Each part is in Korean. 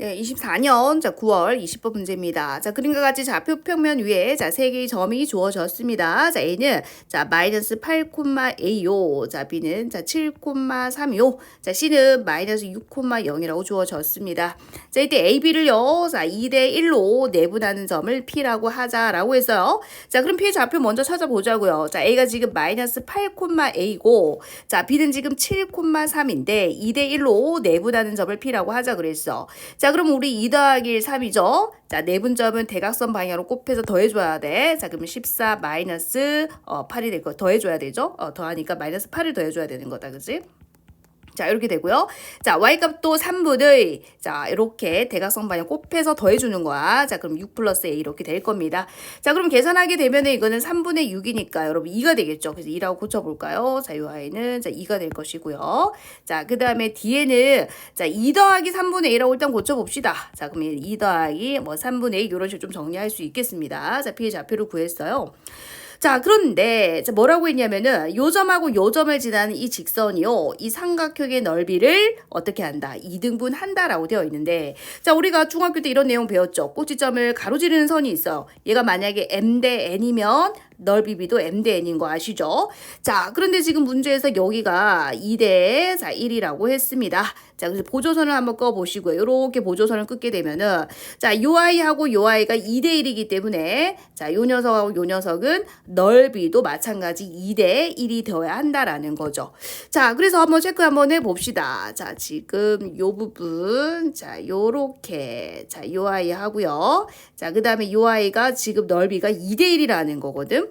네, 24년 자 9월 20번 문제입니다. 자 그림과 같이 좌표 평면 위에 자 세 개의 점이 주어졌습니다. 자 A는 자 마이너스 8,A요. 자 B는 자 7,3요. 자 C는 마이너스 6,0이라고 주어졌습니다. 자 이때 A, B를요. 자 2대 1로 내분하는 점을 P라고 하자라고 했어요. 자 그럼 P의 좌표 먼저 찾아보자고요. 자 A가 지금 마이너스 8,A고 자 B는 지금 7,3인데 2대 1로 내분하는 점을 P라고 하자 그랬어. 자, 그럼 우리 2 더하기 1, 3이죠? 자, 내분점은 대각선 방향으로 곱해서 더해줘야 돼. 자, 그러면 14 마이너스 어, 8이 될 거. 더해줘야 되죠? 어, 더하니까 마이너스 8을 더해줘야 되는 거다. 그지? 자, 이렇게 되고요. 자, y값도 3분의 자, 이렇게 대각선 방향 곱해서 더해 주는 거야. 자, 그럼 6 플러스 a 이렇게 될 겁니다. 자, 그럼 계산하게 되면 은 이거는 3분의 6이니까 여러분 2가 되겠죠. 그래서 2라고 고쳐 볼까요? 자, 이 y는 자, 2가 될 것이고요. 자, 그 다음에 뒤에는 자, 2 더하기 3분의 1라고 일단 고쳐 봅시다. 자, 그러면 2 더하기 뭐 3분의 2 이런 식으로 좀 정리할 수 있겠습니다. 자, p의 좌표를 구했어요. 자, 그런데 자, 뭐라고 했냐면은 요 점하고 요 점을 지나는 이 직선이요. 이 삼각형의 넓이를 어떻게 한다? 2등분 한다라고 되어 있는데 자, 우리가 중학교 때 이런 내용 배웠죠. 꼭지점을 가로지르는 선이 있어. 얘가 만약에 m 대 n이면 넓이 b도 m 대 n인 거 아시죠? 자, 그런데 지금 문제에서 여기가 2대 자, 1이라고 했습니다. 자, 그래서 보조선을 한번 꺼 보시고요. 이렇게 보조선을 끊게 되면은 자, 요 아이하고 요 아이가 2대 1이기 때문에 자, 요 녀석하고 요 녀석은 넓이도 마찬가지 2대 1이 되어야 한다라는 거죠. 자, 그래서 한번 체크 한번 해 봅시다. 자, 지금 요 부분 자, 요렇게 자, 요 아이 하고요. 자, 그다음에 요 아이가 지금 넓이가 2대 1이라는 거거든.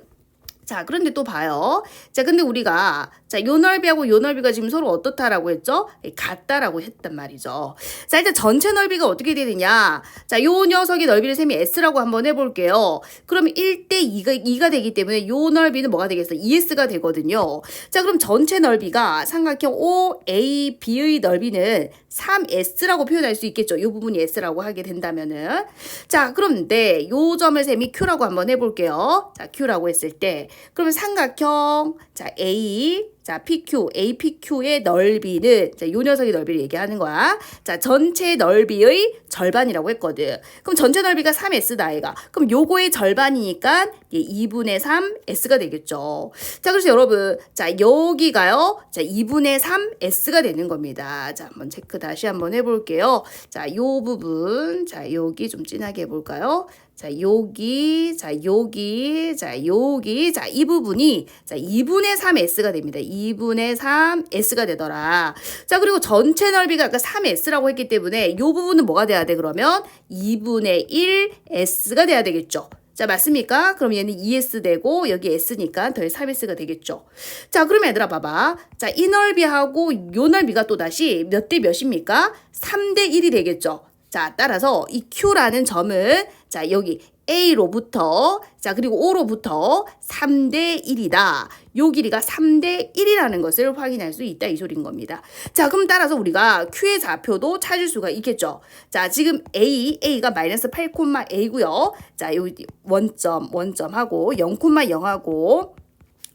자, 그런데 또 봐요. 자, 근데 우리가 자, 요 넓이하고 요 넓이가 지금 서로 어떻다라고 했죠? 예, 같다라고 했단 말이죠. 자, 일단 전체 넓이가 어떻게 되느냐? 자, 요 녀석의 넓이를 셈이 S라고 한번 해 볼게요. 그러면 1대 2가, 2가 되기 때문에 요 넓이는 뭐가 되겠어? 2S가 되거든요. 자, 그럼 전체 넓이가 삼각형 OAB의 넓이는 3S라고 표현할 수 있겠죠. 요 부분이 S라고 하게 된다면은. 자, 그런데 요 점을 셈이 Q라고 한번 해 볼게요. 자, Q라고 했을 때. 그러면 삼각형, 자, A, 자, PQ, APQ의 넓이는 자, 요 녀석의 넓이를 얘기하는 거야. 자, 전체 넓이의 절반이라고 했거든. 그럼 전체 넓이가 3S다, 아이가. 그럼 요거의 절반이니까 예, 2분의 3S가 되겠죠. 자, 그래서 여러분, 자, 여기가요. 자, 2분의 3S가 되는 겁니다. 자, 한번 체크 다시 한번 해볼게요. 자, 요 부분, 자, 여기 좀 진하게 해볼까요? 자, 여기, 자, 여기, 자, 여기, 자, 이 부분이, 자, 2분의 3S가 됩니다. 2 분의 3S가 되더라. 자, 그리고 전체 넓이가 아까 3S라고 했기 때문에 이 부분은 뭐가 돼야 돼, 그러면? 2분의 1S가 돼야 되겠죠. 자, 맞습니까? 그럼 얘는 2S 되고, 여기 S니까 더해 3S가 되겠죠. 자, 그럼 얘들아, 봐봐. 자, 이 넓이하고 요 넓이가 또 다시 몇 대 몇입니까? 3대 1이 되겠죠. 자, 따라서 이 Q라는 점은 자, 여기 A로부터 자, 그리고 O로부터 3대 1이다. 요 길이가 3대 1이라는 것을 확인할 수 있다 이 소리인 겁니다. 자, 그럼 따라서 우리가 Q의 좌표도 찾을 수가 있겠죠. 자, 지금 A, A가 마이너스 8,A고요. 자, 여기 원점, 원점하고 0,0하고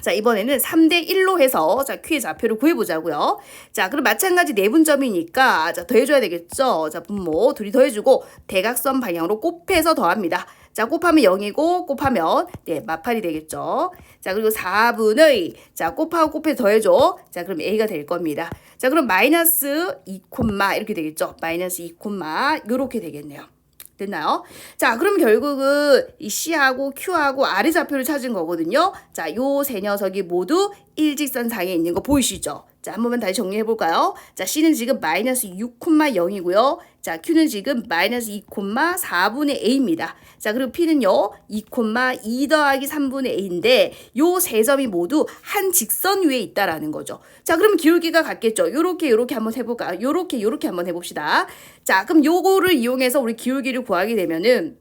자, 이번에는 3대 1로 해서 자, Q의 좌표를 구해 보자고요. 자, 그럼 마찬가지 내분점이니까 자, 더해 줘야 되겠죠. 자, 분모 둘이 더해 주고 대각선 방향으로 곱해서 더합니다. 자, 곱하면 0이고 곱하면 네, 마팔이 되겠죠. 자, 그리고 4분의 자, 곱하고 곱해 더해 줘. 자, 그럼 A가 될 겁니다. 자, 그럼 마이너스 2 콤마 이렇게 되겠죠. 마이너스 2 콤마 이렇게 되겠네요. 됐나요? 자, 그럼 결국은 이 C하고 Q하고 R의 좌표를 찾은 거거든요. 자, 요 세 녀석이 모두 일직선상에 있는 거 보이시죠? 자, 한 번만 다시 정리해 볼까요? 자, C는 지금 마이너스 6,0이고요. 자, Q는 지금 마이너스 2,4분의 A입니다. 자, 그리고 P는요, 2,2 더하기 3분의 A인데, 요 세 점이 모두 한 직선 위에 있다라는 거죠. 자, 그럼 기울기가 같겠죠? 요렇게, 요렇게 한번 해볼까요? 요렇게, 요렇게 한번 해봅시다. 자, 그럼 요거를 이용해서 우리 기울기를 구하게 되면은,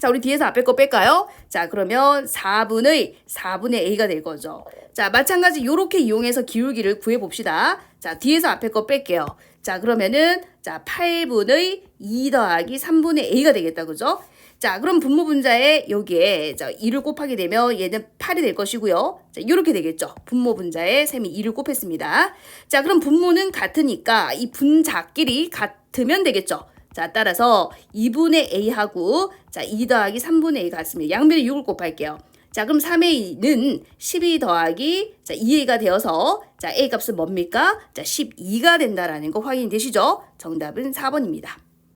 자, 우리 뒤에서 앞에 거 뺄까요? 자, 그러면 4분의 4분의 A가 될 거죠. 자, 마찬가지 요렇게 이용해서 기울기를 구해 봅시다. 자, 뒤에서 앞에 거 뺄게요. 자, 그러면은 자, 8분의 2 더하기 3분의 A가 되겠다. 그죠? 자, 그럼 분모 분자에 여기에 자, 2를 곱하게 되면 얘는 8이 될 것이고요. 자, 이렇게 되겠죠. 분모 분자에 셈이 2를 곱했습니다. 자, 그럼 분모는 같으니까 이 분자끼리 같으면 되겠죠. 자, 자, 따라서 2분의 a하고 자, 2 더하기 3분의 a 같습니다. 양변에 6을 곱할게요. 자, 그럼 3a는 12 더하기 자, 2a가 되어서 자, a 값은 뭡니까? 자, 12가 된다라는 거 확인되시죠? 정답은 4번입니다.